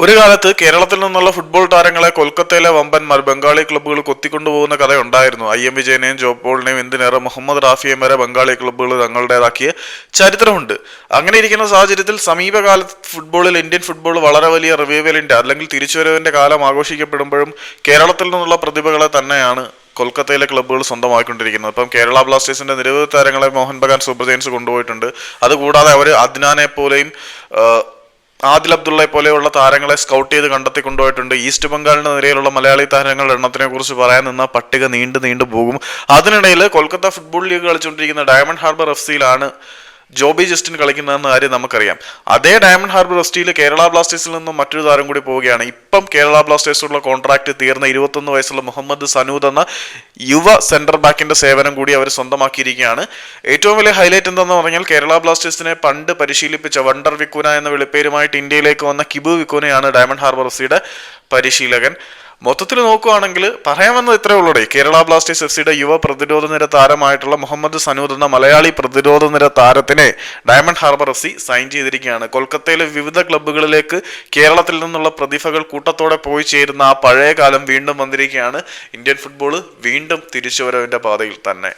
ഒരു കാലത്ത് കേരളത്തിൽ നിന്നുള്ള ഫുട്ബോൾ താരങ്ങളെ കൊൽക്കത്തയിലെ വമ്പന്മാർ ബംഗാളി ക്ലബ്ബുകൾ കൊത്തിക്കൊണ്ടുപോകുന്ന കഥയുണ്ടായിരുന്നു ഐ എം വിജയനെയും ജോപ്പോളിനെയും എന്തിനേറെ മുഹമ്മദ് റാഫിയെയും വരെ ബംഗാളി ക്ലബ്ബുകൾ തങ്ങളുടേതാക്കിയ ചരിത്രമുണ്ട്. അങ്ങനെ ഇരിക്കുന്ന സാഹചര്യത്തിൽ സമീപകാല ഫുട്ബോളിൽ ഇന്ത്യൻ ഫുട്ബോൾ വളരെ വലിയ റിവൈവലിന്റെ അല്ലെങ്കിൽ തിരിച്ചുവരവിന്റെ കാലം ആഘോഷിക്കപ്പെടുമ്പോഴും കേരളത്തിൽ നിന്നുള്ള പ്രതിഭകളെ തന്നെയാണ് കൊൽക്കത്തയിലെ ക്ലബ്ബുകൾ സ്വന്തമാക്കിക്കൊണ്ടിരിക്കുന്നത്. ഇപ്പം കേരള ബ്ലാസ്റ്റേഴ്സിന്റെ നിരവധി താരങ്ങളെ മോഹൻ ബഗാൻ സൂപ്പർ ജയൻസ് കൊണ്ടുപോയിട്ടുണ്ട്. അതുകൂടാതെ അവർ അദ്നാനെ പോലെയും ആദിൽ അബ്ദുള്ളയെ പോലെയുള്ള താരങ്ങളെ സ്കൗട്ട് ചെയ്ത് കണ്ടെത്തി കൊണ്ടുപോയിട്ടുണ്ട്. ഈസ്റ്റ് ബംഗാളിന് നിരയിലുള്ള മലയാളി താരങ്ങളുടെ എണ്ണത്തിനെ കുറിച്ച് പറയാൻ നിന്ന പട്ടിക നീണ്ടു നീണ്ടു പോകും. അതിനിടയിൽ കൊൽക്കത്ത ഫുട്ബോൾ ലീഗ് കളിച്ചുകൊണ്ടിരിക്കുന്ന ഡയമണ്ട് ഹാർബർ എഫ് സിയിലാണ് ജോബി ജസ്റ്റിൻ കളിക്കുന്നതെന്ന കാര്യം നമുക്കറിയാം. അതേ ഡയമണ്ട് ഹാർബർ എഫ് കേരള ബ്ലാസ്റ്റേഴ്സിൽ നിന്നും മറ്റൊരു താരം കൂടി പോവുകയാണ്. ഇപ്പം കേരള ബ്ലാസ്റ്റേഴ്സിലുള്ള കോൺട്രാക്ട് തീർന്ന ഇരുപത്തൊന്ന് വയസ്സുള്ള മുഹമ്മദ് സനൂദ് എന്ന യുവ സെന്റർ ബാക്കിന്റെ സേവനം കൂടി അവർ സ്വന്തമാക്കിയിരിക്കുകയാണ്. ഏറ്റവും വലിയ ഹൈലൈറ്റ് എന്താണെന്ന് പറഞ്ഞാൽ കേരള ബ്ലാസ്റ്റേഴ്സിനെ പണ്ട് പരിശീലിപ്പിച്ച വണ്ടർ വിക്കുന എന്ന വിളിപ്പേരുമായിട്ട് ഇന്ത്യയിലേക്ക് വന്ന കിബു വിക്കുനയാണ് ഡയമണ്ട് ഹാർബർ എഫ് പരിശീലകൻ. മൊത്തത്തിൽ നോക്കുകയാണെങ്കിൽ പറയാൻ വന്നത് ഇത്രേ ഉള്ളൂടെ. കേരള ബ്ലാസ്റ്റേഴ്സ് എഫ് സിയുടെ യുവ പ്രതിരോധ നിര താരമായിട്ടുള്ള മുഹമ്മദ് സനൂദ് എന്ന മലയാളി പ്രതിരോധ നിര താരത്തിനെ Diamond Harbour F C sign ചെയ്തിരിക്കുകയാണ്. കൊൽക്കത്തയിലെ വിവിധ ക്ലബ്ബുകളിലേക്ക് കേരളത്തിൽ നിന്നുള്ള പ്രതിഭകൾ കൂട്ടത്തോടെ പോയി ചേരുന്ന ആ പഴയ കാലം വീണ്ടും വന്നിരിക്കുകയാണ്. ഇന്ത്യൻ ഫുട്ബോൾ വീണ്ടും തിരിച്ചുവരവിന്റെ പാതയിൽ തന്നെ.